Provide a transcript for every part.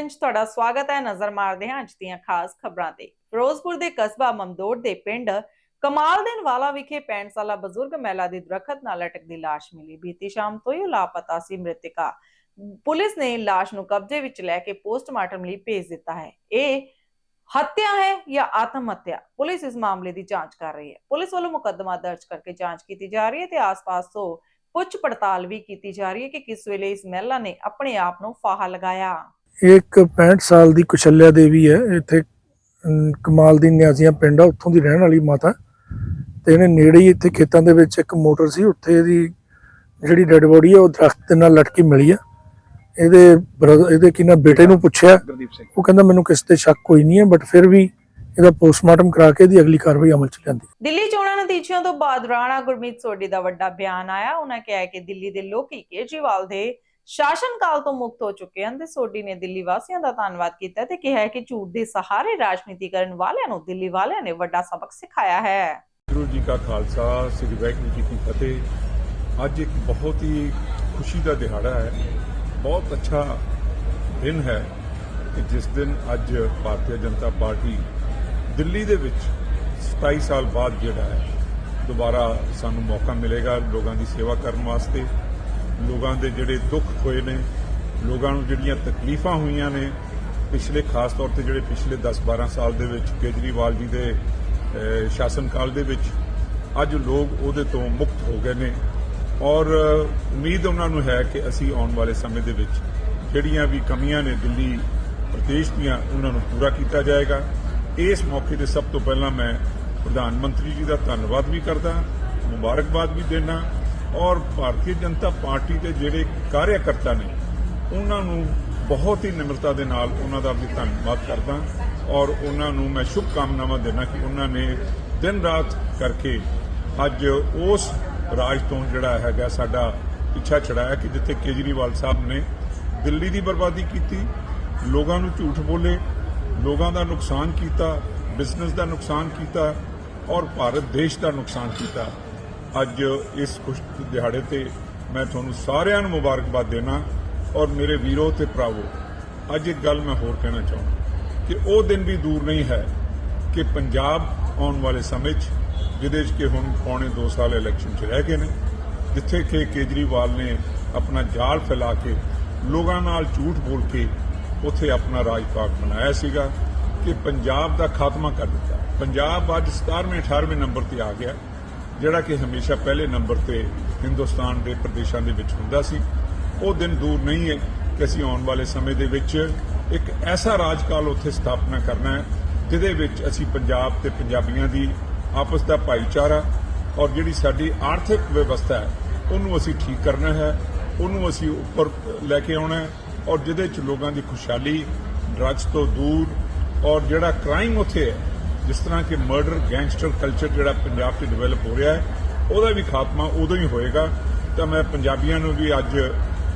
Bulletin ਤੁਹਾਡਾ ਸਵਾਗਤ ਹੈ ਨਜ਼ਰ ਮਾਰਦੇ ਹਾਂ ਅੱਜ ਦੀਆਂ ਖਾਸ ਖਬਰਾਂ ਤੇ। ਫਿਰੋਜ਼ਪੁਰ ਦੇ ਕਸਬਾ ਮਮਦੋੜ ਦੇ ਪਿੰਡ ਕਮਾਲਦੀਨ ਵਾਲਾ ਵਿਖੇ 65 ਸਾਲਾ ਬਜ਼ੁਰਗ ਮਹਿਲਾ ਦੀ ਦਰਖਤ ਨਾਲ ਲਟਕਦੀ ਲਾਸ਼ ਮਿਲੀ। ਬੀਤੀ ਸ਼ਾਮ ਤੋਂ ਹੀ ਲਾਪਤਾ ਸੀ ਮ੍ਰਿਤਕਾ। ਪੁਲਿਸ ਨੇ ਲਾਸ਼ ਨੂੰ ਕਬਜ਼ੇ ਵਿੱਚ ਲੈ ਕੇ ਪੋਸਟਮਾਰਟਮ ਲਈ ਭੇਜ ਦਿੱਤਾ ਹੈ। ਇਹ ਹੱਤਿਆ ਹੈ ਜਾਂ ਆਤਮ ਹੱਤਿਆ? ਪੁਲਿਸ ਇਸ ਮਾਮਲੇ ਦੀ ਜਾਂਚ ਕਰ ਰਹੀ ਹੈ। ਪੁਲਿਸ ਵੱਲੋਂ ਮੁਕੱਦਮਾ ਦਰਜ ਕਰਕੇ ਜਾਂਚ ਕੀਤੀ ਜਾ ਰਹੀ ਹੈ ਤੇ ਆਸ-ਪਾਸ ਤੋਂ ਪੁੱਛ ਪੜਤਾਲ ਵੀ ਕੀਤੀ ਜਾ ਰਹੀ ਹੈ ਕਿ ਕਿਸ ਵੇਲੇ ਇਸ ਮਹਿਲਾ ਨੇ ਆਪਣੇ ਆਪ ਨੂੰ ਫਾਹਾ ਲਗਾਇਆ। ਇਹ ਇੱਕ 65 ਸਾਲ ਦੀ ਕੁਸ਼ਲਿਆ ਦੇਵੀ ਹੈ ਇੱਥੇ ਕਮਾਲ ਦੀ ਨਿਆਜ਼ੀਆਂ ਪਿੰਡ ਆ ਉੱਥੋਂ ਦੀ ਰਹਿਣ ਵਾਲੀ ਮਾਤਾ। ਤੇ ਇਹਨੇ ਨੇੜੇ ਹੀ ਇੱਥੇ ਖੇਤਾਂ ਦੇ ਵਿੱਚ ਇੱਕ ਮੋਟਰ ਸੀ ਉੱਥੇ ਇਹਦੀ ਜਿਹੜੀ ਡੈੱਡ ਬੋਡੀ ਹੈ ਉਹ ਦਰਖਤ ਦੇ ਨਾਲ ਲਟਕੀ ਮਿਲੀ ਆ। ਇਹਦੇ ਇਹਦੇ ਕਿਨਾਂ ਬੇਟੇ ਨੂੰ ਪੁੱਛਿਆ। ਗੁਰਦੀਪ ਸਿੰਘ। ਉਹ ਕਹਿੰਦਾ ਮੈਨੂੰ ਕਿਸੇ ਤੇ ਸ਼ੱਕ ਕੋਈ ਨਹੀਂ ਹੈ ਬਟ ਫਿਰ ਵੀ ਇਹਦਾ ਪੋਸਟਮਾਰਟਮ ਕਰਾ ਕੇ ਇਹਦੀ ਅਗਲੀ ਕਾਰਵਾਈ ਅਮਲ ਚ ਲਿਆਂਦੀ ਦਿੱਲੀ ਚੋਣਾਂ ਨਤੀਜਿਆਂ ਤੋਂ ਬਾਅਦ ਰਾਣਾ ਗੁਰਮੀਤ ਸੋਢੀ ਦਾ ਵੱਡਾ ਬਿਆਨ ਆਇਆ। ਉਹਨਾਂ ਕਿਹਾ ਕਿ ਦਿੱਲੀ ਦੇ ਲੋਕੀ ਕੇਜਰੀਵਾਲ ਦੇ ਸ਼ਾਸਨ ਕਾਲ ਤੋਂ ਮੁਕਤ ਹੋ ਚੁੱਕੇ ਹਨ ਤੇ ਸੋਢੀ ਨੇ ਦਿੱਲੀ ਵਾਸੀਆਂ ਦਾ ਧੰਨਵਾਦ ਕੀਤਾ ਤੇ ਕਿਹਾ ਕਿ ਝੂਠ ਦੇ ਸਹਾਰੇ ਰਾਜਨੀਤੀ ਕਰਨ ਵਾਲਿਆਂ ਨੂੰ ਦਿੱਲੀ ਵਾਲਿਆਂ ਨੇ ਵੱਡਾ ਸਬਕ ਸਿਖਾਇਆ ਹੈ। ਗੁਰੂ ਜੀ ਕਾ ਖਾਲਸਾ, ਸ੍ਰੀ ਵਾਹਿਗੁਰੂ ਜੀ ਕੀ ਫਤਿਹ। ਅੱਜ ਇੱਕ ਬਹੁਤ ਹੀ ਖੁਸ਼ੀ ਦਾ ਦਿਹਾੜਾ ਹੈ। ਬਹੁਤ ਅੱਛਾ ਦਿਨ ਹੈ ਕਿ ਜਿਸ ਦਿਨ ਅੱਜ ਭਾਰਤੀ ਜਨਤਾ ਪਾਰਟੀ ਦਿੱਲੀ ਦੇ ਵਿੱਚ 27 ਸਾਲ ਬਾਅਦ ਜਿਹੜਾ ਹੈ, ਦੁਬਾਰਾ ਸਾਨੂੰ ਮੌਕਾ ਮਿਲੇਗਾ ਲੋਕਾਂ ਦੀ ਸੇਵਾ ਕਰਨ ਵਾਸਤੇ। ਲੋਕਾਂ ਦੇ ਜਿਹੜੇ ਦੁੱਖ ਹੋਏ ਨੇ, ਲੋਕਾਂ ਨੂੰ ਜਿਹੜੀਆਂ ਤਕਲੀਫਾਂ ਹੋਈਆਂ ਨੇ, ਪਿਛਲੇ ਖਾਸ ਤੌਰ ਤੇ ਜਿਹੜੇ ਪਿਛਲੇ 10-12 ਸਾਲ ਦੇ ਵਿੱਚ ਕੇਜਰੀਵਾਲ ਜੀ ਦੇ ਸ਼ਾਸਨ ਕਾਲ ਦੇ ਵਿੱਚ, ਅੱਜ ਲੋਕ ਉਹਦੇ ਤੋਂ ਮੁਕਤ ਹੋ ਗਏ ਨੇ। ਔਰ ਉਮੀਦ ਉਹਨਾਂ ਨੂੰ ਹੈ ਕਿ ਅਸੀਂ ਆਉਣ ਵਾਲੇ ਸਮੇਂ ਦੇ ਵਿੱਚ ਜਿਹੜੀਆਂ ਵੀ ਕਮੀਆਂ ਨੇ ਦਿੱਲੀ ਪ੍ਰਦੇਸ਼ ਦੀਆਂ, ਉਹਨਾਂ ਨੂੰ ਪੂਰਾ ਕੀਤਾ ਜਾਏਗਾ। ਇਸ ਮੌਕੇ ਤੇ ਸਭ ਤੋਂ ਪਹਿਲਾਂ ਮੈਂ ਪ੍ਰਧਾਨ ਮੰਤਰੀ ਜੀ ਦਾ ਧੰਨਵਾਦ ਵੀ ਕਰਦਾ, ਮੁਬਾਰਕਬਾਦ ਵੀ ਦੇਣਾ ਔਰ ਭਾਰਤੀ ਜਨਤਾ ਪਾਰਟੀ ਦੇ ਜਿਹੜੇ ਕਾਰਿਆਕਰਤਾ ਨੇ, ਉਹਨਾਂ ਨੂੰ ਬਹੁਤ ਹੀ ਨਿਮਰਤਾ ਦੇ ਨਾਲ ਉਹਨਾਂ ਦਾ ਵੀ ਧੰਨਵਾਦ ਕਰਦਾ ਔਰ ਉਹਨਾਂ ਨੂੰ ਮੈਂ ਸ਼ੁਭ ਕਾਮਨਾਵਾਂ ਦੇਣਾ ਕਿ ਉਹਨਾਂ ਨੇ ਦਿਨ ਰਾਤ ਕਰਕੇ ਅੱਜ ਉਸ ਰਾਜ ਤੋਂ ਜਿਹੜਾ ਹੈਗਾ ਸਾਡਾ ਪਿੱਛਾ ਛੜਾਇਆ ਕਿ ਜਿੱਥੇ ਕੇਜਰੀਵਾਲ ਸਾਹਿਬ ਨੇ ਦਿੱਲੀ ਦੀ ਬਰਬਾਦੀ ਕੀਤੀ, ਲੋਕਾਂ ਨੂੰ ਝੂਠ ਬੋਲੇ, ਲੋਕਾਂ ਦਾ ਨੁਕਸਾਨ ਕੀਤਾ, ਬਿਜ਼ਨਸ ਦਾ ਨੁਕਸਾਨ ਕੀਤਾ ਔਰ ਭਾਰਤ ਦੇਸ਼ ਦਾ ਨੁਕਸਾਨ ਕੀਤਾ। ਅੱਜ ਇਸ ਖੁਸ਼ ਦਿਹਾੜੇ ਤੇ ਮੈਂ ਤੁਹਾਨੂੰ ਸਾਰਿਆਂ ਨੂੰ ਮੁਬਾਰਕਬਾਦ ਦੇਣਾ ਔਰ ਮੇਰੇ ਵੀਰੋ ਤੇ ਭਰਾਵੋ, ਅੱਜ ਇੱਕ ਗੱਲ ਮੈਂ ਹੋਰ ਕਹਿਣਾ ਚਾਹੁੰਦਾ ਕਿ ਉਹ ਦਿਨ ਵੀ ਦੂਰ ਨਹੀਂ ਹੈ ਕਿ ਪੰਜਾਬ ਆਉਣ ਵਾਲੇ ਸਮੇਂ 'ਚ ਜਿਹਦੇ 'ਚ ਕਿ ਹੁਣ ਪੌਣੇ 2 ਸਾਲ ਇਲੈਕਸ਼ਨ 'ਚ ਰਹਿ ਗਏ ਨੇ, ਜਿੱਥੇ ਕਿ ਕੇਜਰੀਵਾਲ ਨੇ ਆਪਣਾ ਜਾਲ ਫੈਲਾ ਕੇ ਲੋਕਾਂ ਨਾਲ ਝੂਠ ਬੋਲ ਕੇ ਉੱਥੇ ਆਪਣਾ ਰਾਜ ਪਾਕ ਬਣਾਇਆ ਸੀਗਾ ਕਿ ਪੰਜਾਬ ਦਾ ਖਾਤਮਾ ਕਰ ਦਿੱਤਾ। ਪੰਜਾਬ ਅੱਜ 17ਵੇਂ 18ਵੇਂ ਨੰਬਰ ਤੇ ਆ ਗਿਆ। ਜਿਹੜਾ ਕਿ ਹਮੇਸ਼ਾ ਪਹਿਲੇ ਨੰਬਰ ਤੇ ਹਿੰਦੁਸਤਾਨ ਦੇ ਪ੍ਰਦੇਸ਼ਾਂ ਦੇ ਵਿੱਚ ਹੁੰਦਾ ਸੀ, ਉਹ ਦਿਨ ਦੂਰ ਨਹੀਂ ਹੈ ਕਿ ਅਸੀਂ ਆਉਣ ਵਾਲੇ ਸਮੇਂ ਦੇ ਵਿੱਚ ਇੱਕ ਐਸਾ ਰਾਜਕਾਲ ਉੱਥੇ ਸਥਾਪਨਾ ਕਰਨਾ ਹੈ, ਜਿਹਦੇ ਵਿੱਚ ਅਸੀਂ ਪੰਜਾਬ ਤੇ ਪੰਜਾਬੀਆਂ ਦੀ ਆਪਸ ਦਾ ਭਾਈਚਾਰਾ ਔਰ ਜਿਹੜੀ ਸਾਡੀ ਆਰਥਿਕ ਵਿਵਸਥਾ ਹੈ, ਉਹਨੂੰ ਅਸੀਂ ਠੀਕ ਕਰਨਾ ਹੈ, ਉਹਨੂੰ ਅਸੀਂ ਉੱਪਰ ਲੈ ਕੇ ਆਉਣਾ ਹੈ ਔਰ ਜਿਹਦੇ ਚ ਲੋਕਾਂ ਦੀ ਖੁਸ਼ਹਾਲੀ, ਡਰੱਗਸ ਤੋਂ ਦੂਰ ਔਰ ਜਿਹੜਾ ਕ੍ਰਾਈਮ ਉੱਥੇ ਹੈ ਜਿਸ ਤਰ੍ਹਾਂ ਕਿ ਮਰਡਰ ਗੈਂਗਸਟਰ ਕਲਚਰ ਜਿਹੜਾ ਪੰਜਾਬ 'ਚ ਡਿਵੈਲਪ ਹੋ ਰਿਹਾ ਹੈ, ਉਹਦਾ ਵੀ ਖਾਤਮਾ ਉਦੋਂ ਹੀ ਹੋਏਗਾ। ਤਾਂ ਮੈਂ ਪੰਜਾਬੀਆਂ ਨੂੰ ਵੀ ਅੱਜ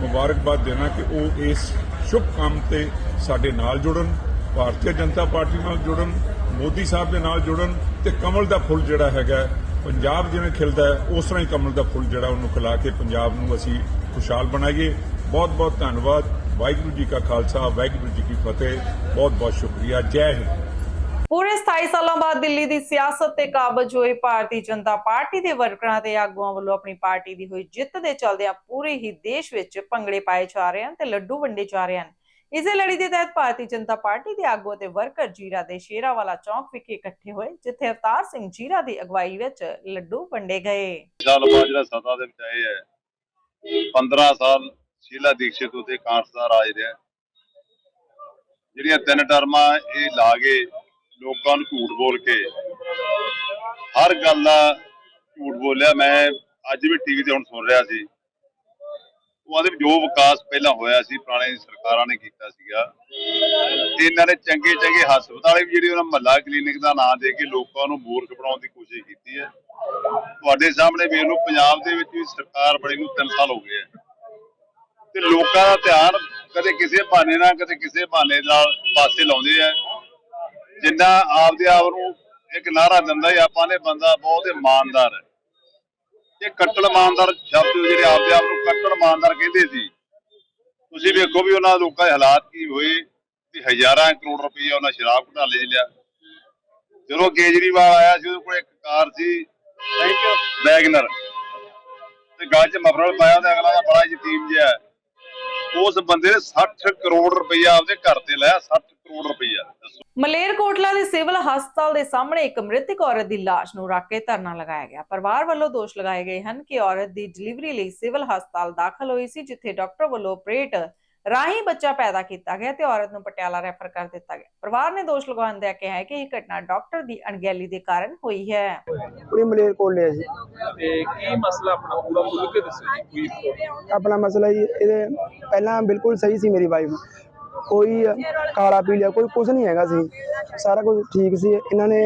ਮੁਬਾਰਕਬਾਦ ਦੇਣਾ ਕਿ ਉਹ ਇਸ ਸ਼ੁਭ ਕੰਮ ਤੇ ਸਾਡੇ ਨਾਲ ਜੁੜਨ, ਭਾਰਤੀ ਜਨਤਾ ਪਾਰਟੀ ਨਾਲ ਜੁੜਨ, ਮੋਦੀ ਸਾਹਿਬ ਦੇ ਨਾਲ ਜੁੜਨ ਤੇ ਕਮਲ ਦਾ ਫੁੱਲ ਜਿਹੜਾ ਹੈਗਾ, ਪੰਜਾਬ ਜਿਵੇਂ ਖਿਲਦਾ ਹੈ, ਉਸ ਤਰ੍ਹਾਂ ਹੀ ਕਮਲ ਦਾ ਫੁੱਲ ਜਿਹੜਾ ਉਹਨੂੰ ਖਿਲਾ ਕੇ ਪੰਜਾਬ ਨੂੰ ਅਸੀਂ ਖੁਸ਼ਹਾਲ ਬਣਾਈਏ। ਬਹੁਤ ਬਹੁਤ ਧੰਨਵਾਦ। ਵਾਹਿਗੁਰੂ ਜੀ ਕਾ ਖਾਲਸਾ, ਵਾਹਿਗੁਰੂ ਜੀ ਕੀ ਫਤਿਹ। ਬਹੁਤ ਬਹੁਤ ਸ਼ੁਕਰੀਆ। ਜੈ ਹਿੰਦ। ਪੂਰੇ 27 ਸਾਲਾਂ ਬਾਅਦ ਦਿੱਲੀ ਦੀ ਸਿਆਸਤ ਤੇ ਕਾਬਜ ਹੋਏ ਭਾਰਤੀ ਜਨਤਾ ਪਾਰਟੀ ਦੇ ਵਰਕਰਾਂ ਤੇ ਆਗੂਆਂ ਵੱਲੋਂ ਆਪਣੀ ਪਾਰਟੀ ਦੀ ਹੋਈ ਜਿੱਤ ਦੇ ਚਲਦਿਆਂ ਪੂਰੇ ਹੀ ਦੇਸ਼ ਵਿੱਚ ਭੰਗੜੇ ਪਾਏ ਜਾ ਰਹੇ ਹਨ ਤੇ ਲੱਡੂ ਵੰਡੇ ਜਾ ਰਹੇ ਹਨ। ਇਸੇ ਲੜੀ ਦੇ ਤਹਿਤ ਭਾਰਤੀ ਜਨਤਾ ਪਾਰਟੀ ਦੇ ਆਗੂ ਅਤੇ ਵਰਕਰ ਜੀਰਾ ਦੇ ਸ਼ੇਰਾਵਾਲਾ ਚੌਕ ਵਿਖੇ ਇਕੱਠੇ ਹੋਏ, ਜਿੱਥੇ ਅਵਤਾਰ ਸਿੰਘ ਜੀਰਾ ਦੀ ਅਗਵਾਈ ਵਿੱਚ ਲੱਡੂ ਵੰਡੇ ਗਏ। ਸਾਲ ਬਾਅਦ ਜਿਹੜਾ ਸੱਤਾ ਦੇ ਵਿੱਚ ਆਏ ਹੈ 15 ਸਾਲ ਸ਼ੀਲਾ ਦੀਕਸ਼ਿਤ ਉਤੇ ਕਾਂਗਰਸ ਦਾ ਰਾਜ ਰਿਹਾ ਜਿਹੜੀਆਂ ਤਿੰਨ ਟਰਮਾਂ ਇਹ ਲਾ ਲੋਕਾਂ ਨੂੰ ਝੂਠ ਬੋਲ ਕੇ। ਹਰ ਗੱਲ ਦਾ ਝੂਠ ਬੋਲਿਆ। ਮੈਂ ਅੱਜ ਵੀ ਟੀਵੀ ਤੇ ਹੁਣ ਸੁਣ ਰਿਹਾ ਸੀ। ਉਹ ਆਦੇ ਜੋ ਵਿਕਾਸ ਪਹਿਲਾਂ ਹੋਇਆ ਸੀ, ਪੁਰਾਣੇ ਸਰਕਾਰਾਂ ਨੇ ਕੀਤਾ ਸੀਗਾ। ਤੇ ਇਹਨਾਂ ਨੇ ਚੰਗੇ ਚੰਗੇ ਹਸਪਤਾਲ ਵੀ ਜਿਹੜੇ ਉਹਨਾਂ ਮਹੱਲਾ ਕਲੀਨਿਕ ਦਾ ਨਾਂ ਦੇ ਕੇ ਲੋਕਾਂ ਨੂੰ ਮੂਰਖ ਬਣਾਉਣ ਦੀ ਕੋਸ਼ਿਸ਼ ਕੀਤੀ ਹੈ। ਤੁਹਾਡੇ ਸਾਹਮਣੇ ਵੇਖ ਲਓ, ਪੰਜਾਬ ਦੇ ਵਿੱਚ ਵੀ ਸਰਕਾਰ ਬਣੀ ਨੂੰ 3 ਸਾਲ ਹੋ ਗਏ ਆ ਤੇ ਲੋਕਾਂ ਦਾ ਧਿਆਨ ਕਦੇ ਕਿਸੇ ਬਹਾਨੇ ਨਾਲ, ਕਦੇ ਕਿਸੇ ਬਹਾਨੇ ਨਾਲ ਪਾਸੇ ਲਾਉਂਦੇ ਆ ਜਿੰਨਾ ਆਪਦੇ ਆਪ ਨੂੰ ਇੱਕ ਨਾਰਾ ਦਿੰਦਾ ਹੀ, ਆਪਾਂ ਨੇ ਬੰਦਾ ਬਹੁਤ ਇਮਾਨਦਾਰ ਹੈ। ਇਹ ਕੱਟੜ ਇਮਾਨਦਾਰ ਸ਼ਬਦ ਜਿਹੜੇ ਆਪਦੇ ਆਪ ਨੂੰ ਕੱਟੜ ਇਮਾਨਦਾਰ ਕਹਿੰਦੇ ਸੀ, ਤੁਸੀਂ ਵੇਖੋ ਵੀ ਉਹਨਾਂ ਲੋਕਾਂ ਦੇ ਹਾਲਾਤ ਕੀ ਹੋਏ, ਵੀ ਹਜ਼ਾਰਾਂ ਕਰੋੜ ਰੁਪਈਆ ਉਹਨਾਂ ਸ਼ਰਾਬ ਘੁਟਾਲੇ 'ਚ ਲਿਆ। ਜਦੋਂ ਕੇਜਰੀਵਾਲ ਆਇਆ ਸੀ, ਉਹਦੇ ਕੋਲ ਇੱਕ ਕਾਰ ਸੀ ਵੈਗਨਰ। ਤੇ ਗਾਲ 'ਚ ਮਫਰਲ ਪਾਇਆ ਉਹਦੇ ਅਗਲਾ ਦਾ ਬੜਾ ਯਤੀਮ ਜਿਹਾ ਉਸ ਬੰਦੇ ਨੇ 60 ਕਰੋੜ ਰੁਪਈਆ ਆਪਦੇ ਘਰ ਤੇ ਲਾਇਆ 60 ਕਰੋੜ ਰੁਪਈਆ ਦੱਸੋ। ਮਲੇਰਕੋਟਲਾ ਦੇ ਸਿਵਲ ਹਸਪਤਾਲ ਦੇ ਸਾਹਮਣੇ ਇੱਕ ਮ੍ਰਿਤਕ ਔਰਤ ਦੀ ਲਾਸ਼ ਨੂੰ ਰੱਖ ਕੇ ਧਰਨਾ ਲਗਾਇਆ ਗਿਆ। ਪਰਿਵਾਰ ਵੱਲੋਂ ਦੋਸ਼ ਲਗਾਏ ਗਏ ਹਨ ਕਿ ਔਰਤ ਦੀ ਡਿਲੀਵਰੀ ਲਈ ਸਿਵਲ ਹਸਪਤਾਲ ਦਾਖਲ ਹੋਈ ਸੀ ਜਿੱਥੇ ਡਾਕਟਰ ਵੱਲੋਂ ਆਪਰੇਟ ਰਾਹੀਂ ਬੱਚਾ ਪੈਦਾ ਕੀਤਾ ਗਿਆ ਤੇ ਔਰਤ ਨੂੰ ਪਟਿਆਲਾ ਰੈਫਰ ਕਰ ਦਿੱਤਾ ਗਿਆ। ਪਰਿਵਾਰ ਨੇ ਦੋਸ਼ ਲਗਾਉਂਦਿਆਂ ਕਿਹਾ ਹੈ ਕਿ ਇਹ ਘਟਨਾ ਡਾਕਟਰ ਦੀ ਅਣਗਹਿਲੀ ਦੇ ਕਾਰਨ ਹੋਈ ਹੈ। ਪੂਰੀ ਮਲੇਰਕੋਟਲੇ ਜੀ। ਤੇ ਕੀ ਮਸਲਾ ਆਪਣਾ? ਪੂਰਾ ਖੁੱਲ ਕੇ ਦੱਸੋ ਆਪਣਾ ਮਸਲਾ ਜੀ ਇਹਦੇ ਪਹਿਲਾਂ ਬਿਲਕੁਲ ਸਹੀ ਸੀ ਮੇਰੀ ਵਾਈਫ ਕੋਈ ਕਾਲਾ ਪੀ ਲਿਆ, ਕੋਈ ਕੁਝ ਨਹੀਂ ਹੈਗਾ ਸੀ। ਸਾਰਾ ਕੁਝ ਠੀਕ ਸੀ। ਇਹਨਾਂ ਨੇ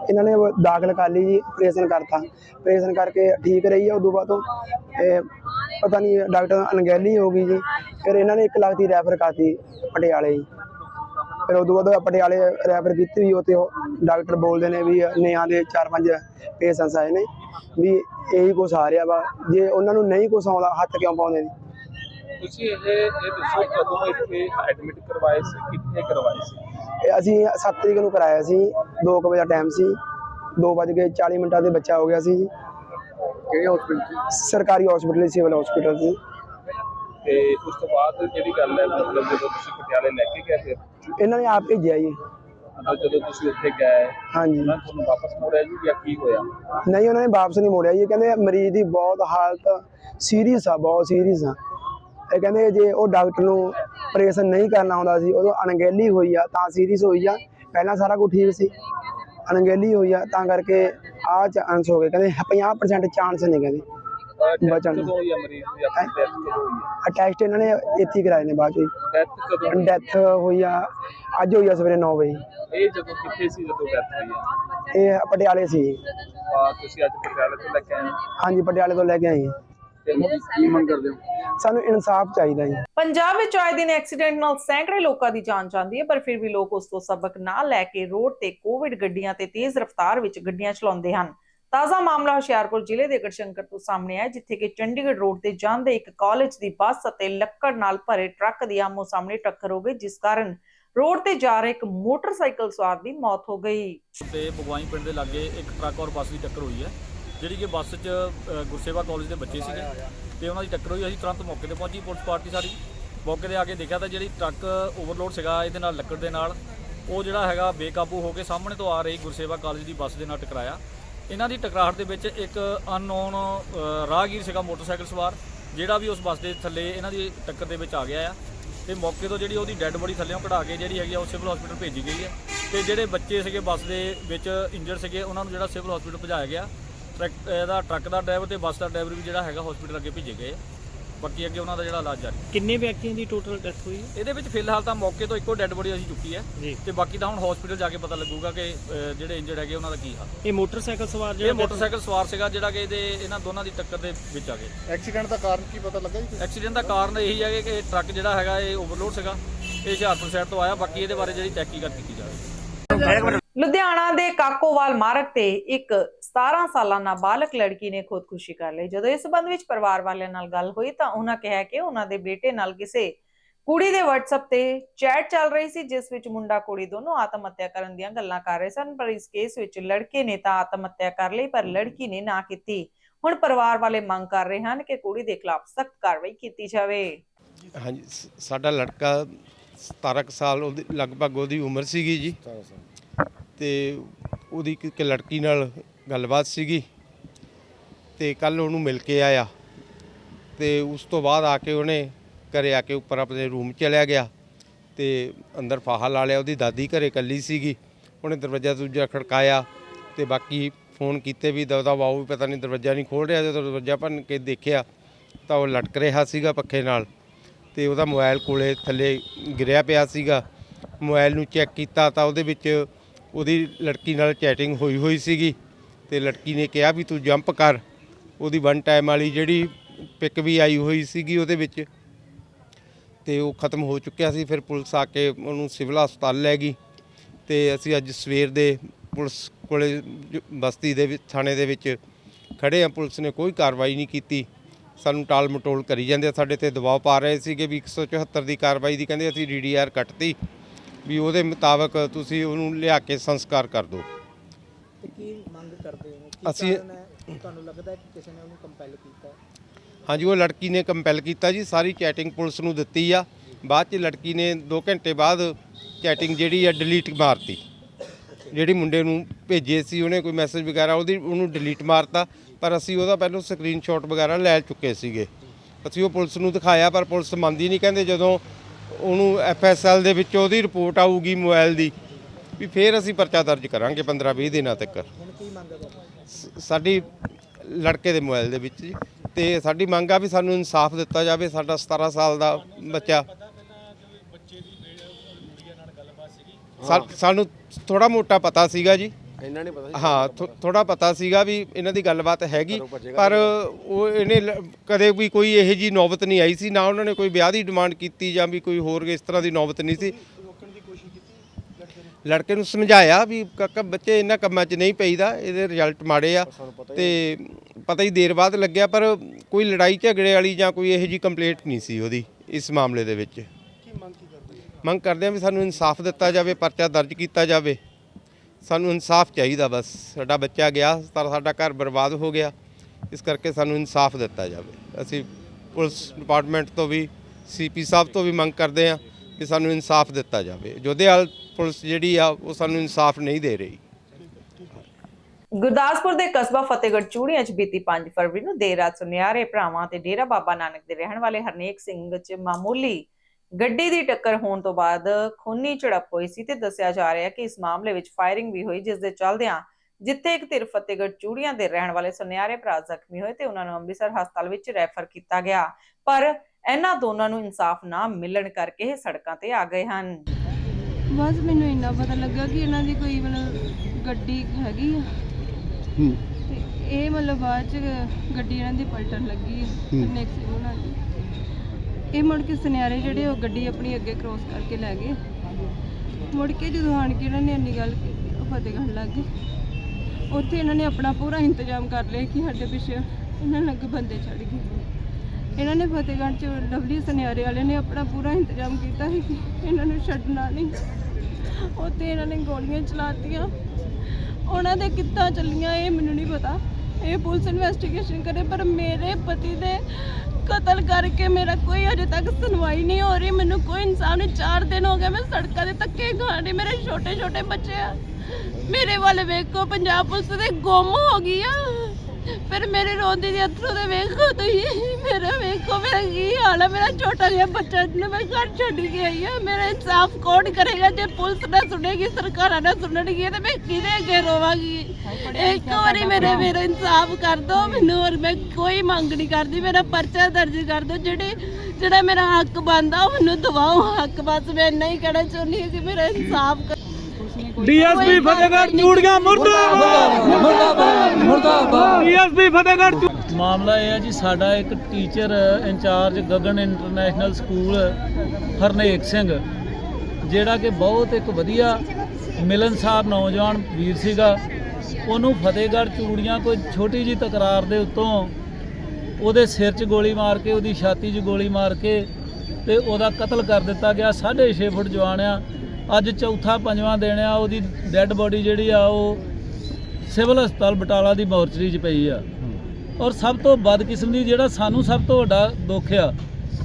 ਇਹਨਾਂ ਨੇ ਦਾਖਲ ਕਰ ਲਈ ਜੀ ਆਪਰੇਸ਼ਨ ਕਰਤਾ। ਆਪਰੇਸ਼ਨ ਕਰਕੇ ਠੀਕ ਰਹੀ ਹੈ ਉਦੋਂ ਬਾਅਦ ਤੋਂ ਇਹ ਪਤਾ ਨਹੀਂ, ਡਾਕਟਰ ਅਣਗਹਿਲੀ ਹੋ ਗਈ ਜੀ। ਫਿਰ ਇਹਨਾਂ ਨੇ 1 ਲੱਖ ਦੀ ਰੈਫਰ ਕਰਤੀ ਪਟਿਆਲੇ ਜੀ। ਫਿਰ ਉਦੋਂ ਬਾਅਦ ਪਟਿਆਲੇ ਰੈਫਰ ਕੀਤੀ ਵੀ ਉੱਥੇ ਉਹ ਡਾਕਟਰ ਬੋਲਦੇ ਨੇ ਵੀ ਨਿਆਂ ਦੇ 4-5 ਪੇਸ਼ੈਂਟਸ ਆਏ ਨੇ, ਵੀ ਇਹੀ ਕੁਛ ਆ ਰਿਹਾ ਵਾ। ਜੇ ਉਹਨਾਂ ਨੂੰ ਨਹੀਂ ਕੁਛ ਆਉਂਦਾ, ਹੱਥ ਕਿਉਂ ਪਾਉਂਦੇ ਨੇ? ਤੁਸੀਂ ਇਹ ਇਹ ਦੱਸੋ ਕਦੋਂ ਇੱਥੇ ਐਡਮਿਟ ਕਰਵਾਏ ਸੀ ਕਿੱਥੇ ਕਰਵਾਏ ਸੀ? ਇਹ ਅਸੀਂ 7 ਤਰੀਕ ਨੂੰ ਕਰਾਇਆ ਸੀ 2 ਵਜੇ ਦਾ ਟਾਈਮ ਸੀ 2 ਵਜ ਕੇ 40 ਮਿੰਟਾਂ ਦੇ ਬੱਚਾ ਹੋ ਗਿਆ ਸੀ। ਕਿਹੜੇ ਹਸਪੀਟਲ ਸਰਕਾਰੀ ਹਸਪੀਟਲ ਸਿਵਲ ਹਸਪੀਟਲ ਸੀ। ਤੇ ਉਸ ਤੋਂ ਬਾਅਦ ਜਿਹੜੀ ਗੱਲ ਹੈ ਮਤਲਬ ਜਦੋਂ ਤੁਸੀਂ ਪਟਿਆਲੇ ਲੈ ਕੇ ਗਏ ਫਿਰ? ਇਹਨਾਂ ਨੇ ਆਪ ਭੇਜਿਆ ਜੀ। ਮਤਲਬ ਜਦੋਂ ਤੁਸੀਂ ਉੱਥੇ ਗਏ ਹਾਂਜੀ। ਉਹਨਾਂ ਨੇ ਤੁਹਾਨੂੰ ਵਾਪਸ ਮੋੜਿਆ ਜੀ ਜਾਂ ਕੀ ਹੋਇਆ? ਨਹੀਂ ਉਹਨਾਂ ਨੇ ਵਾਪਸ ਨਹੀਂ ਮੋੜਿਆ ਜੀ। ਕਹਿੰਦੇ ਮਰੀਜ਼ ਦੀ ਬਹੁਤ ਹਾਲਤ ਸੀਰੀਅਸ ਆ ਬਹੁਤ ਸੀਰੀਅਸ ਆ। ਇਹ ਕਹਿੰਦੇ ਜੇ ਉਹ ਡਾਕਟਰ ਨੂੰ ਆਪਰੇਸ਼ਨ ਨਹੀਂ ਕਰਨਾ ਆਉਂਦਾ ਸੀ ਉਦੋਂ ਅਣਗਹਿਲੀ ਹੋਈ ਆ ਤਾਂ ਸੀਰੀਅਸ ਹੋਈ ਆ। ਪਹਿਲਾਂ ਸਾਰਾ ਕੁਝ ਠੀਕ ਸੀ। ਅਣਗਹਿਲੀ ਹੋਈ ਆ ਤਾਂ ਕਰਕੇ ਆਹ ਚਾਂਸ ਹੋ ਗਏ। ਕਹਿੰਦੇ 50% ਚਾਂਸ ਨੇ ਕਹਿੰਦੇ। ਬਚਣ। ਕਦੋਂ ਹੋਈ ਮਰੀਜ਼ ਦੀ ਆਪਣੀ ਡੈਥ ਕਦੋਂ ਹੋਈ ਹੈ? ਟੈਸਟ ਇਹਨਾਂ ਨੇ ਇੱਥੇ ਕਰਾਏ ਨੇ ਬਾਅਦ ਚ ਡੈਥ ਕਦੋਂ ਹੋਈ? ਡੈਥ ਹੋਈ ਆ ਅੱਜ ਹੋਈ ਆ ਸਵੇਰੇ 9 ਵਜੇ। ਇਹ ਜਦੋਂ ਕਿੱਥੇ ਸੀ ਜਦੋਂ ਡੈਥ ਹੋਈ ਹੈ ਇਹ ਪਟਿਆਲੇ ਸੀ। ਆ ਤੁਸੀਂ ਅੱਜ ਪਟਿਆਲੇ ਤੋਂ ਲੈ ਕੇ ਆਏ ਹਾਂਜੀ ਪਟਿਆਲੇ ਤੋਂ ਲੈ ਕੇ ਆਏ ਹਾਂ। ਤੇ ਕੀ ਮੰਗ ਕਰਦੇ ਹੋ? ਸਾਨੂੰ ਇਨਸਾਫ ਚਾਹੀਦਾ ਜੀ। ਪੰਜਾਬ ਵਿੱਚ ਆਏ ਦਿਨ ਐਕਸੀਡੈਂਟ ਨਾਲ ਸੈਂਕੜੇ ਲੋਕਾਂ ਦੀ ਜਾਨ ਜਾਂਦੀ ਹੈ ਪਰ ਫਿਰ ਵੀ ਲੋਕ ਉਸ ਤੋਂ ਸਬਕ ਨਾ ਲੈ ਕੇ ਰੋਡ ਤੇ ਕੋਵਿਡ ਗੱਡੀਆਂ ਤੇ ਤੇਜ਼ ਰਫ਼ਤਾਰ ਵਿੱਚ ਗੱਡੀਆਂ ਚਲਾਉਂਦੇ ਹਨ। ਤਾਜ਼ਾ ਮਾਮਲਾ ਹੁਸ਼ਿਆਰਪੁਰ ਜ਼ਿਲ੍ਹੇ ਦੇ ਗੜਸ਼ੰਕਰ ਤੋਂ ਸਾਹਮਣੇ ਆਇਆ ਜਿੱਥੇ ਕਿ ਚੰਡੀਗੜ੍ਹ ਰੋਡ ਤੇ ਜਾਂਦੇ ਇੱਕ ਕਾਲਜ ਦੀ ਬੱਸ ਅਤੇ ਲੱਕੜ ਨਾਲ ਭਰੇ ਟਰੱਕ ਦੀ ਆਮੋ ਸਾਹਮਣੇ ਟੱਕਰ ਹੋ ਗਈ ਜਿਸ ਕਾਰਨ ਰੋਡ ਤੇ ਜਾ ਰਹੇ ਇੱਕ ਮੋਟਰਸਾਈਕਲ ਸਵਾਰ ਦੀ ਮੌਤ ਹੋ ਗਈ। ਤੇ ਬਗਵਾਈ ਪਿੰਡ ਦੇ ਲਾਗੇ ਇੱਕ ਟਰੱਕ ਔਰ ਬੱਸ ਦੀ ਟੱਕਰ ਹੋਈ ਹੈ। ਜਿਹੜੀ ਕਿ ਬੱਸ 'ਚ ਅ, ਗੁਰਸੇਵਾ ਕਾਲਜ ਦੇ ਬੱਚੇ ਸੀਗੇ। ਤੇ ਉਹਨਾਂ ਦੀ ਟੱਕਰ ਹੋਈ ਅਸੀਂ ਤੁਰੰਤ ਮੌਕੇ ਤੇ ਪਹੁੰਚੀ ਪੁਲਿਸ ਪਾਰਟੀ ਸਾਰੀ ਮੌਕੇ ਤੇ ਆ ਕੇ ਦੇਖਿਆ ਤਾਂ ਜਿਹੜੀ ਟਰੱਕ ਓਵਰਲੋਡ ਸੀਗਾ ਇਹਦੇ ਨਾਲ ਲੱਕੜ ਦੇ ਨਾਲ ਉਹ ਜਿਹੜਾ ਹੈਗਾ ਬੇਕਾਬੂ ਹੋ ਕੇ ਸਾਹਮਣੇ ਤੋਂ ਆ ਰਹੀ ਗੁਰਸੇਵਾ ਕਾਲਜ ਦੀ ਬੱਸ ਦੇ ਨਾਲ ਟਕਰਾਇਆ। ਇਹਨਾਂ ਦੀ ਟਕਰਾਹਟ ਦੇ ਵਿੱਚ ਇੱਕ ਅਨਨੋਨ ਰਾਹਗੀਰ ਸੀਗਾ ਮੋਟਰਸਾਈਕਲ ਸਵਾਰ ਜਿਹੜਾ ਵੀ ਉਸ ਬੱਸ ਦੇ ਥੱਲੇ ਇਹਨਾਂ ਦੀ ਟੱਕਰ ਦੇ ਵਿੱਚ ਆ ਗਿਆ ਆ। ਤੇ ਮੌਕੇ ਤੋਂ ਜਿਹੜੀ ਉਹਦੀ ਡੈੱਡ ਬੋਡੀ ਥੱਲੇੋਂ ਕਢਾ ਕੇ ਜਿਹੜੀ ਹੈਗੀ ਆ ਉਹ ਸਿਵਲ ਹਸਪੀਟਲ ਭੇਜੀ ਗਈ ਹੈ ਤੇ ਜਿਹੜੇ ਬੱਚੇ ਸੀਗੇ ਬੱਸ ਦੇ ਵਿੱਚ ਇੰਜਰਡ ਸੀਗੇ ਉਹਨਾਂ ਨੂੰ ਜਿਹੜਾ ਸਿਵਲ ਹਸਪੀਟਲ ਭਜਾਇਆ ਗਿਆ। ਟਰੱਕ ਇਹਦਾ ਟਰੱਕ ਦਾ ਡਰਾਈਵਰ ਤੇ ਬੱਸ ਦਾ ਡਰਾਈਵਰ ਵੀ ਜਿਹੜਾ ਹੈਗਾ ਹਸਪੀਟਲ ਅੱਗੇ ਭੇਜੇ ਗਏ ਆ। ਬਾਕੀ ਅੱਗੇ ਉਹਨਾਂ ਦਾ ਜਿਹੜਾ ਇਲਾਜ ਜਾਰੀ ਕਿੰਨੇ ਵਿਅਕਤੀਆਂ ਦੀ ਟੋਟਲ ਡੈਥ ਹੋਈ ਹੈ? ਇਹਦੇ ਵਿੱਚ ਫਿਲਹਾਲ ਤਾਂ ਮੌਕੇ ਤੋਂ ਇੱਕੋ ਡੈੱਡ ਬੋਡੀ ਅਸੀਂ ਚੁੱਕੀ ਹੈ। ਜੀ। ਤੇ ਬਾਕੀ ਤਾਂ ਹੁਣ ਹਸਪੀਟਲ ਜਾ ਕੇ ਪਤਾ ਲੱਗੂਗਾ ਕਿ ਅ, ਜਿਹੜੇ ਇੰਜਰਡ ਹੈਗੇ ਉਹਨਾਂ ਦਾ ਕੀ ਹਾਲ। ਇਹ ਮੋਟਰਸਾਈਕਲ ਸਵਾਰ ਇਹ ਜਿਹੜਾ ਮੋਟਰਸਾਈਕਲ ਸਵਾਰ ਸੀਗਾ ਜਿਹੜਾ ਕਿ ਇਹਦੇ ਇਹਨਾਂ ਦੋਨਾਂ ਦੀ ਟੱਕਰ ਦੇ ਵਿੱਚ ਆ ਗਏ। ਐਕਸੀਡੈਂਟ ਦਾ ਕਾਰਨ ਕੀ ਪਤਾ ਲੱਗਾ ਜੀ ਐਕਸੀਡੈਂਟ ਦਾ ਕਾਰਨ ਇਹੀ ਹੈ ਕਿ ਟਰੱਕ ਜਿਹੜਾ ਹੈਗਾ ਇਹ ਓਵਰਲੋਡ ਸੀਗਾ। ਇਹ ਹੁਸ਼ਿਆਰਪੁਰ ਸਾਈਡ ਤੋਂ ਆਇਆ ਬਾਕੀ ਇਹਦੇ ਬਾਰੇ ਜਿਹੜੀ ਤਹਿਕੀਕਤ ਕੀਤੀ ਜਾਵੇ। ਲੁਧਿਆਣਾ ਦੇ ਕਾਕੋਵਾਲ ਮਾਰਗ ਤੇ ਇੱਕ 17 ਸਾਲਾ ਨਾਬਾਲਗ ਲੜਕੀ ਨੇ ਖੁਦਕੁਸ਼ੀ ਕਰ ਲਈ। ਜਦੋਂ ਇਸ ਸੰਬੰਧ ਵਿੱਚ ਪਰਿਵਾਰ ਵਾਲਿਆਂ ਨਾਲ ਗੱਲ ਹੋਈ ਤਾਂ ਉਹਨਾਂ ਕਿਹਾ ਕਿ ਉਹਨਾਂ ਦੇ ਬੇਟੇ ਨਾਲ ਕਿਸੇ ਕੁੜੀ ਦੇ WhatsApp ਤੇ ਚੈਟ ਚੱਲ ਰਹੀ ਸੀ ਜਿਸ ਵਿੱਚ ਮੁੰਡਾ ਕੁੜੀ ਦੋਨੋਂ ਆਤਮ ਹੱਤਿਆ ਕਰਨ ਦੀਆਂ ਗੱਲਾਂ ਕਰ ਰਹੇ ਸਨ। ਪਰ ਇਸ ਕੇਸ ਵਿੱਚ ਲੜਕੇ ਨੇ ਤਾਂ ਆਤਮ ਹੱਤਿਆ ਕਰ ਲਈ ਪਰ ਲੜਕੀ ਨੇ ਨਾ ਕੀਤੀ। ਹੁਣ ਪਰਿਵਾਰ ਵਾਲੇ ਮੰਗ ਕਰ ਰਹੇ ਹਨ ਕਿ ਕੁੜੀ ਦੇ ਖਿਲਾਫ ਸਖਤ ਕਾਰਵਾਈ ਕੀਤੀ ਜਾਵੇ। ਹਾਂਜੀ ਸਾਡਾ ਲੜਕਾ 17 ਕੁ ਸਾਲ ਉਹਦੀ ਲਗਭਗ ਉਹਦੀ ਉਮਰ ਸੀਗੀ ਜੀ। ਤੇ ਉਹਦੀ ਇੱਕ ਲੜਕੀ ਨਾਲ ਗੱਲਬਾਤ ਸੀਗੀ ਤੇ ਕੱਲ ਉਹਨੂੰ ਮਿਲ ਕੇ ਆਇਆ ਤੇ ਉਸ ਤੋਂ ਬਾਅਦ ਆ ਕੇ ਉਹਨੇ ਘਰੇ ਆ ਕੇ ਉੱਪਰ ਆਪਣੇ ਰੂਮ ਚਲਿਆ ਗਿਆ ਤੇ ਅੰਦਰ ਫਾਹਾ ਲਾ ਲਿਆ, ਉਹਦੀ ਦਾਦੀ ਘਰੇ ਇਕੱਲੀ ਸੀਗੀ, ਉਹਨੇ ਦਰਵਾਜ਼ਾ ਦੂਜਾ ਖੜਕਾਇਆ ਤੇ ਬਾਕੀ ਫੋਨ ਕੀਤੇ ਵੀ ਦਵਦਾ ਵਾਓ ਵੀ ਪਤਾ ਨਹੀਂ ਦਰਵਾਜ਼ਾ ਨਹੀਂ ਖੋਲ ਰਿਹਾ, ਜਦੋਂ ਦਰਵਾਜ਼ਾ ਭੰਨ ਕੇ ਦੇਖਿਆ ਤਾਂ ਉਹ ਲਟਕ ਰਿਹਾ ਸੀਗਾ ਪੱਖੇ ਨਾਲ ਤੇ ਉਹਦਾ ਮੋਬਾਈਲ ਕੋਲੇ ਥੱਲੇ ਗਿਰਿਆ ਪਿਆ ਸੀਗਾ, ਮੋਬਾਈਲ ਨੂੰ ਚੈੱਕ ਕੀਤਾ ਤਾਂ ਉਹਦੇ ਵਿੱਚ ਉਹਦੀ ਲੜਕੀ ਨਾਲ ਚੈਟਿੰਗ ਹੋਈ ਹੋਈ ਸੀਗੀ ਤੇ ਲੜਕੀ ਨੇ ਕਿਹਾ ਵੀ ਤੂੰ ਜੰਪ ਕਰ। ਉਹਦੀ ਵਨ ਟਾਈਮ ਵਾਲੀ ਜਿਹੜੀ ਪਿਕ ਵੀ ਆਈ ਹੋਈ ਸੀਗੀ ਉਹਦੇ ਵਿੱਚ। ਤੇ ਉਹ ਖਤਮ ਹੋ ਚੁੱਕਿਆ ਸੀ, ਫਿਰ ਪੁਲਿਸ ਆ ਕੇ ਉਹਨੂੰ ਸਿਵਲ ਹਸਪਤਾਲ ਲੈ ਗਈ। ਤੇ ਅਸੀਂ ਅੱਜ ਸਵੇਰ ਦੇ ਪੁਲਿਸ ਕੋਲੇ ਬਸਤੀ ਦੇ ਵਿੱਚ, ਥਾਣੇ ਦੇ ਵਿੱਚ ਖੜੇ ਆ ਪੁਲਿਸ ਨੇ ਕੋਈ ਕਾਰਵਾਈ ਨਹੀਂ ਕੀਤੀ। ਸਾਨੂੰ ਟਾਲ ਮਟੋਲ ਕਰੀ ਜਾਂਦੇ ਸਾਡੇ ਤੇ ਦਬਾਅ ਪਾ ਰਹੇ ਸੀਗੇ ਵੀ 174 ਦੀ ਕਾਰਵਾਈ ਦੀ। ਕਹਿੰਦੇ ਅਸੀਂ ਡੀਡੀਆਰ ਕੱਟਤੀ। ਵੀ ਉਹਦੇ ਮੁਤਾਬਕ ਤੁਸੀਂ ਉਹਨੂੰ ਲਿਆ ਕੇ ਸੰਸਕਾਰ ਕਰ ਦਿਓ। ਕੀ ਮੰਗ ਕਰਦੇ ਹੋ? ਅਸੀਂ ਤੁਹਾਨੂੰ ਲੱਗਦਾ ਕਿ ਕਿਸੇ ਨੇ ਉਹਨੂੰ ਕੰਪੈਲ ਕੀਤਾ ਹਾਂਜੀ ਉਹ ਲੜਕੀ ਨੇ ਕੰਪੈਲ ਕੀਤਾ ਜੀ ਸਾਰੀ ਚੈਟਿੰਗ ਪੁਲਿਸ ਨੂੰ ਦਿੱਤੀ ਆ। ਬਾਅਦ ਚ ਲੜਕੀ ਨੇ 2 ਘੰਟੇ ਬਾਅਦ ਚੈਟਿੰਗ ਜਿਹੜੀ ਆ ਡਿਲੀਟ ਮਾਰਤੀ। ਜਿਹੜੀ ਮੁੰਡੇ ਨੂੰ ਭੇਜੇ ਸੀ ਉਹਨੇ ਕੋਈ ਮੈਸੇਜ ਵਗੈਰਾ ਉਹਦੀ ਉਹਨੂੰ ਡਿਲੀਟ ਮਾਰਤਾ। ਪਰ ਅਸੀਂ ਉਹਦਾ ਪਹਿਲਾਂ ਸਕਰੀਨਸ਼ਾਟ ਵਗੈਰਾ ਲੈ ਚੁੱਕੇ ਸੀਗੇ। ਅਸੀਂ ਉਹ ਪੁਲਿਸ ਨੂੰ ਦਿਖਾਇਆ ਪਰ ਪੁਲਿਸ ਮੰਨਦੀ ਨਹੀਂ ਕਹਿੰਦੇ ਜਦੋਂ ਉਹਨੂੰ ਐਫਐਸਐਲ ਦੇ ਵਿੱਚ ਉਹਦੀ ਰਿਪੋਰਟ ਆਊਗੀ ਮੋਬਾਈਲ ਦੀ ਵੀ ਫੇਰ ਅਸੀਂ ਪਰਚਾ ਦਰਜ ਕਰਾਂਗੇ 15 20 ਦਿਨਾਂ ਤੱਕ। ਹੁਣ ਕੀ ਮੰਗ ਹੈ ਸ- ਸਾਡੀ ਲੜਕੇ ਦੇ ਮੋਬਾਈਲ ਦੇ ਵਿੱਚ ਜੀ ਤੇ ਸਾਡੀ ਮੰਗ ਆ ਵੀ ਸਾਨੂੰ ਇਨਸਾਫ ਦਿੱਤਾ ਜਾਵੇ ਸਾਡਾ 17 ਸਾਲ ਦਾ ਬੱਚਾ। ਸਾਨੂੰ ਥੋੜਾ ਮੋਟਾ ਪਤਾ ਸੀਗਾ ਜੀ। ਇੰਨਾ ਨਹੀਂ ਪਤਾ ਹਾਂ ਥੋੜਾ ਪਤਾ ਸੀਗਾ ਵੀ ਇਹਨਾਂ ਦੀ ਗੱਲਬਾਤ ਹੈਗੀ ਪਰ ਉਹ ਇਹਨੇ ਕਦੇ ਵੀ ਕੋਈ ਇਹੋ ਜੀ ਨੌਬਤ ਨਹੀਂ ਆਈ ਸੀ ਨਾ ਉਹਨਾਂ ਨੇ ਕੋਈ ਵਿਆਹ ਦੀ ਡਿਮਾਂਡ ਕੀਤੀ ਜਾਂ ਵੀ ਕੋਈ ਹੋਰ ਇਸ ਤਰ੍ਹਾਂ ਦੀ ਨੌਬਤ ਨਹੀਂ ਸੀ। ਲੜਕੇ ਨੂੰ? ਸਮਝਾਇਆ ਵੀ ਕਾਕਾ ਬੱਚੇ ਇਹਨਾਂ ਕੰਮਾਂ 'ਚ ਨਹੀਂ ਪਈਦਾ ਇਹਦੇ ਰਿਜ਼ਲਟ ਮਾੜੇ ਆ ਤੇ ਪਤਾ ਹੀ ਦੇਰ ਬਾਅਦ ਲੱਗਿਆ ਪਰ ਕੋਈ ਲੜਾਈ ਝਗੜੇ ਵਾਲੀ ਜਾਂ ਕੋਈ ਇਹੋ ਜੀ ਕੰਪਲੇਂਟ ਨਹੀਂ ਸੀ ਉਹਦੀ ਇਸ ਮਾਮਲੇ ਦੇ ਵਿੱਚ। ਮੰਗ ਕਰਦੇ ਆ ਵੀ ਸਾਨੂੰ ਇਨਸਾਫ ਦਿੱਤਾ ਜਾਵੇ ਪਰਚਾ ਦਰਜ ਕੀਤਾ ਜਾਵੇ। ਸਾਨੂੰ ਇਨਸਾਫ ਚਾਹੀਦਾ ਬਸ। ਸਾਡਾ ਬੱਚਾ ਗਿਆ ਪਰ ਸਾਡਾ ਘਰ ਬਰਬਾਦ ਹੋ ਗਿਆ। ਇਸ ਕਰਕੇ ਸਾਨੂੰ ਇਨਸਾਫ ਦਿੱਤਾ ਜਾਵੇ। ਅਸੀਂ ਪੁਲਿਸ ਡਿਪਾਰਟਮੈਂਟ ਤੋਂ ਵੀ, ਸੀਪੀ ਸਾਹਿਬ ਤੋਂ ਵੀ ਮੰਗ ਕਰਦੇ ਆ ਕਿ ਸਾਨੂੰ ਇਨਸਾਫ ਦਿੱਤਾ ਜਾਵੇ। ਜੋਧੇਵਾਲ ਪੁਲਿਸ ਜਿਹੜੀ ਆ, ਉਹ ਸਾਨੂੰ ਇਨਸਾਫ ਨਹੀਂ ਦੇ ਰਹੀ। ਗੁਰਦਾਸਪੁਰ ਦੇ ਕਸਬਾ ਫਤਿਹਗੜ੍ਹ ਚੂੜੀਆਂ 'ਚ ਬੀਤੀ 5 ਫਰਵਰੀ ਨੂੰ ਦੇਰ ਰਾਤ ਸੁਨਿਆਰੇ ਭਰਾਵਾਂ ਤੇ ਡੇਰਾ ਬਾਬਾ ਨਾਨਕ ਦੇ ਰਹਿਣ ਵਾਲੇ ਹਰਨੇਕ ਸਿੰਘ 'ਚ ਮਾਮੂਲੀ ਗੱਡੀ ਦੀ ਟੱਕਰ ਹੋਣ ਤੋਂ ਬਾਅਦ ਖੂਨੀ ਝੜਪ ਹੋਈ ਸੀ ਤੇ ਦੱਸਿਆ ਜਾ ਰਿਹਾ ਕਿ ਇਸ ਮਾਮਲੇ ਵਿੱਚ ਫਾਇਰਿੰਗ ਵੀ ਹੋਈ ਜਿਸ ਦੇ ਚੱਲਦਿਆਂ ਜਿੱਥੇ ਇੱਕ ਧਿਰ ਫਤਿਹਗੜ੍ਹ ਚੂੜੀਆਂ ਦੇ ਰਹਿਣ ਵਾਲੇ ਸੁਨਿਆਰੇ ਭਰਾ ਜ਼ਖਮੀ ਹੋਏ ਤੇ ਉਹਨਾਂ ਨੂੰ ਅੰਮ੍ਰਿਤਸਰ ਹਸਪਤਾਲ ਵਿੱਚ ਰੈਫਰ ਕੀਤਾ ਗਿਆ। ਪਰ ਇਹਨਾਂ ਦੋਨਾਂ ਨੂੰ ਇਨਸਾਫ ਨਾ ਮਿਲਣ ਕਰਕੇ ਇਹ ਸੜਕਾਂ ਤੇ ਆ ਗਏ ਹਨ। ਬਸ ਮੈਨੂੰ ਇੰਨਾ ਪਤਾ ਲੱਗਾ ਕਿ ਇਹਨਾਂ ਦੀ ਕੋਈ ਮਤਲਬ ਗੱਡੀ ਹੈਗੀ ਆ। ਤੇ ਇਹ ਮਤਲਬ ਬਾਅਦ ਚ ਗੱਡੀ ਇਹਨਾਂ ਦੀ ਪਲਟਣ ਲੱਗੀ ਨੈਕਸਟ ਉਹਨਾਂ ਦੀ। ਇਹ ਮੁੜ ਕੇ ਸੁਨਿਆਰੇ ਜਿਹੜੇ ਉਹ ਗੱਡੀ ਆਪਣੀ ਅੱਗੇ ਕ੍ਰੋਸ ਕਰਕੇ ਲੈ ਗਏ। ਮੁੜ ਕੇ ਜਦੋਂ ਆਣ ਕੇ ਇਹਨਾਂ ਨੇ ਇੰਨੀ ਗੱਲ ਕੀਤੀ, ਉਹ ਫਤਿਹਗੜ੍ਹ ਲੱਗ ਗਏ। ਉੱਥੇ ਇਹਨਾਂ ਨੇ ਆਪਣਾ ਪੂਰਾ ਇੰਤਜ਼ਾਮ ਕਰ ਲਿਆ ਕਿ ਸਾਡੇ ਪਿੱਛੇ ਇਹਨਾਂ ਲੱਗ ਬੰਦੇ ਛੱਡ ਗਏ। ਇਹਨਾਂ ਨੇ ਫਤਿਹਗੜ੍ਹ ਚ ਲਵਲੀ ਸੁਨਿਆਰੇ ਵਾਲੇ ਨੇ ਆਪਣਾ ਪੂਰਾ ਇੰਤਜ਼ਾਮ ਕੀਤਾ ਸੀ ਕਿ ਇਹਨਾਂ ਨੂੰ ਛੱਡਣਾ ਨਹੀਂ। ਉੱਥੇ ਇਹਨਾਂ ਨੇ ਗੋਲੀਆਂ ਚਲਾਤੀਆਂ। ਉਹਨਾਂ ਦੇ ਕਿੱਦਾਂ ਚੱਲੀਆਂ, ਇਹ ਮੈਨੂੰ ਨਹੀਂ ਪਤਾ। ਇਹ ਪੁਲਿਸ ਇਨਵੈਸਟੀਗੇਸ਼ਨ ਕਰੇ, ਪਰ ਮੇਰੇ ਪਤੀ ਦੇ ਕਤਲ ਕਰਕੇ ਮੇਰਾ ਕੋਈ ਅਜੇ ਤੱਕ ਸੁਣਵਾਈ ਨਹੀਂ ਹੋ ਰਹੀ। ਮੈਨੂੰ ਕੋਈ ਇਨਸਾਨ ਨਹੀਂ 4 ਦਿਨ ਹੋ ਗਏ ਮੈਂ ਸੜਕਾਂ ਦੇ ਧੱਕੇ ਖਾਣ ਰਹੀ ਮੇਰੇ ਛੋਟੇ ਛੋਟੇ ਬੱਚੇ ਆ। ਮੇਰੇ ਵੱਲ ਵੇਖੋ, ਪੰਜਾਬ ਪੁਲਿਸ ਦੇ ਗੁੰਮ ਹੋ ਗਈ ਆ। ਫਿਰ ਮੇਰੇ ਰੋਂਦੀ ਦੇ ਅਥਰੂ ਦੇ ਵੇਖੋ ਤੁਸੀਂ। ਮੇਰਾ ਵੇਖੋ, ਮੇਰਾ ਕੀ ਹਾਲ ਹੈ ਮੇਰਾ ਛੋਟਾ ਜਿਹਾ ਬੱਚਾ ਜਿਹਨੂੰ ਮੈਂ ਘਰ ਛੱਡ ਕੇ ਆਈ ਆ ਮੇਰਾ ਇਨਸਾਫ ਕੌਣ ਕਰੇਗਾ ਜੇ ਪੁਲਿਸ ਨਾ ਸੁਣੇਗੀ, ਸਰਕਾਰਾਂ ਨਾ ਸੁਣਨਗੀਆਂ ਤੇ ਮੈਂ ਕਿਹਦੇ ਅੱਗੇ ਰੋਵਾਂਗੀ? ਇੱਕ ਵਾਰੀ ਮੇਰੇ ਮੇਰਾ ਇਨਸਾਫ ਕਰ ਦਿਓ ਮੈਨੂੰ ਹੋਰ ਮੈਂ ਕੋਈ ਮੰਗ ਨਹੀਂ ਕਰਦੀ। ਮੇਰਾ ਪਰਚਾ ਦਰਜ ਕਰ ਦਿਓ ਜਿਹੜੇ, ਜਿਹੜਾ ਮੇਰਾ ਹੱਕ ਬਣਦਾ ਉਹ ਮੈਨੂੰ ਦਿਵਾਓ। ਹੱਕ ਬਸ ਮੈਂ ਇੰਨਾ ਹੀ ਕਹਿਣਾ ਚਾਹੁੰਦੀ ਹਾਂ ਕਿ ਮੇਰਾ ਇਨਸਾਫ ਕਰ ਡੀਐਸਪੀ ਫਤਿਹਗੜ੍ਹ ਚੂੜੀਆਂ ਮੁਰਦਾਬਾਦ। ਮੁਰਦਾਬਾਦ ਮੁਰਦਾਬਾਦ ਡੀਐਸਪੀ ਫਤਿਹਗੜ੍ਹ ਮਾਮਲਾ ਇਹ ਹੈ ਜੀ ਸਾਡਾ ਇੱਕ teacher incharge Gagan international school Harnek Singh ਜਿਹੜਾ ਕਿ ਬਹੁਤ ਇੱਕ ਵਧੀਆ ਮਿਲਨਸਾਰ ਨੌਜਵਾਨ ਵੀਰ ਸੀਗਾ। ਉਹਨੂੰ ਫਤਿਹਗੜ੍ਹ ਚੂੜੀਆਂ ਕੋਈ ਛੋਟੀ ਜੀ ਤਕਰਾਰ ਦੇ ਉੱਤੋਂ ਉਹਦੇ ਸਿਰ 'ਚ ਗੋਲੀ ਮਾਰ ਕੇ ਉਹਦੀ ਛਾਤੀ 'ਚ ਗੋਲੀ ਮਾਰ ਕੇ ਤੇ ਉਹਦਾ ਕਤਲ ਕਰ ਦਿੱਤਾ ਗਿਆ। 6.5 ਫੁੱਟ ਜਵਾਨ ਆ। ਅੱਜ ਚੌਥਾ ਪੰਜਵਾਂ ਦਿਨ ਆ, ਉਹਦੀ ਡੈੱਡ ਬੋਡੀ ਜਿਹੜੀ ਆ, ਉਹ ਸਿਵਲ ਹਸਪਤਾਲ ਬਟਾਲਾ ਦੀ ਮੋਰਚਰੀ 'ਚ ਪਈ ਆ। ਔਰ ਸਭ ਤੋਂ ਵੱਧ ਕਿਸਮ ਦੀ ਜਿਹੜਾ ਸਾਨੂੰ ਸਭ ਤੋਂ ਵੱਡਾ ਦੁੱਖ ਆ,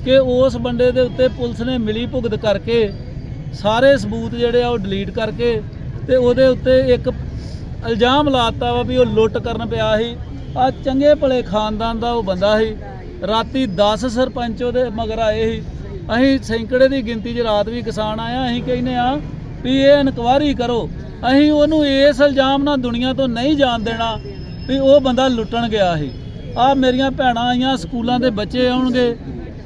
ਕਿ ਉਸ ਬੰਦੇ ਦੇ ਉੱਤੇ ਪੁਲਿਸ ਨੇ ਮਿਲੀ ਭੁਗਤ ਕਰਕੇ ਸਾਰੇ ਸਬੂਤ ਜਿਹੜੇ ਆ, ਉਹ ਡਿਲੀਟ ਕਰਕੇ ਤੇ ਉਹਦੇ ਉੱਤੇ ਇੱਕ ਇਲਜ਼ਾਮ ਲਾਤਾ ਵਾ ਵੀ ਉਹ ਲੁੱਟ ਕਰਨ ਪਿਆ ਸੀ। ਆ ਚੰਗੇ ਭਲੇ ਖਾਨਦਾਨ ਦਾ ਉਹ ਬੰਦਾ ਸੀ। ਰਾਤੀ 10 ਸਰਪੰਚ ਉਹਦੇ ਮਗਰ ਆਏ ਸੀ। ਅਸੀਂ ਸੈਂਕੜੇ ਦੀ ਗਿਣਤੀ 'ਚ ਰਾਤ ਵੀ ਕਿਸਾਨ ਆਇਆ ਅਸੀਂ ਕਹਿੰਦੇ ਆ ਵੀ ਇਹ ਇਨਕੁਆਰੀ ਕਰੋ। ਅਸੀਂ ਉਹਨੂੰ ਇਸ ਇਲਜ਼ਾਮ ਨਾਲ ਦੁਨੀਆ ਤੋਂ ਨਹੀਂ ਜਾਣ ਦੇਣਾ ਵੀ ਉਹ ਬੰਦਾ ਲੁੱਟਣ ਗਿਆ ਸੀ। ਆ ਮੇਰੀਆਂ ਭੈਣਾਂ ਆਈਆਂ ਸਕੂਲਾਂ ਦੇ ਬੱਚੇ ਆਉਣਗੇ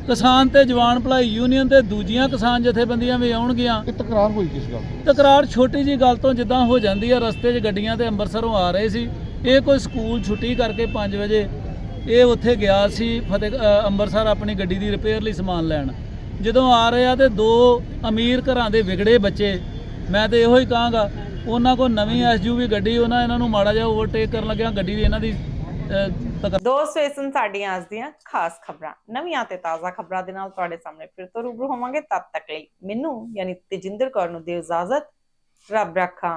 ਕਿਸਾਨ ਤੇ ਜਵਾਨ ਭਲਾਈ ਯੂਨੀਅਨ ਤੇ ਦੂਜੀਆਂ ਕਿਸਾਨ ਜਥੇਬੰਦੀਆਂ ਵੀ ਆਉਣਗੀਆਂ। ਇਹ ਤਕਰਾਰ ਹੋਈ ਕਿਸ ਗੱਲ ਤਕਰਾਰ ਛੋਟੀ ਜੀ ਗੱਲ ਤੋਂ ਜਿੱਦਾਂ ਹੋ ਜਾਂਦੀ ਆ ਰਸਤੇ 'ਚ ਗੱਡੀਆਂ ਤੇ ਅੰਮ੍ਰਿਤਸਰੋਂ ਆ ਰਹੇ ਸੀ। ਇਹ ਕੋਈ ਸਕੂਲ ਛੁੱਟੀ ਕਰਕੇ 5 ਵਜੇ ਇਹ ਉੱਥੇ ਗਿਆ ਸੀ ਫਤਿਹ ਅੰਮ੍ਰਿਤਸਰ ਆਪਣੀ ਗੱਡੀ ਦੀ ਰਿਪੇਅਰ ਲਈ ਸਮਾਨ ਲੈਣ। ਜਦੋਂ ਆ ਰਹੇ ਆ ਤੇ ਦੋ ਅਮੀਰ ਘਰਾਂ ਦੇ ਵਿਗੜੇ ਬੱਚੇ ਮੈਂ ਤੇ ਇਹੋ ਹੀ ਕਹਾਂਗਾ ਉਹਨਾਂ ਕੋਲ ਨਵੀਂ ਐਸਯੂਵੀ ਗੱਡੀ ਉਹਨਾਂ ਇਹਨਾਂ ਨੂੰ ਮਾੜਾ ਜਿਹਾ ਓਵਰਟੇਕ ਕਰਨ ਲੱਗਿਆ ਗੱਡੀ ਦੀ ਇਹਨਾਂ ਦੀ ਅ, ਦੋਸਤੋ ਇਹ ਸਨ ਸਾਡੀਆਂ ਅੱਜ ਦੀਆਂ ਖਾਸ ਖਬਰਾਂ ਨਵੀਆਂ ਤੇ ਤਾਜ਼ਾ ਖਬਰਾਂ ਦੇ ਨਾਲ ਤੁਹਾਡੇ ਸਾਹਮਣੇ ਫਿਰ ਤੋਂ ਰੂਬਰੂ ਹੋਵਾਂਗੇ ਤਦ ਤੱਕ ਲਈ ਮੈਨੂੰ ਯਾਨੀ ਤੇਜਿੰਦਰ ਕੌਰ ਨੂੰ ਦਿਓ ਇਜਾਜ਼ਤ ਰੱਬ ਰੱਖਾਂ।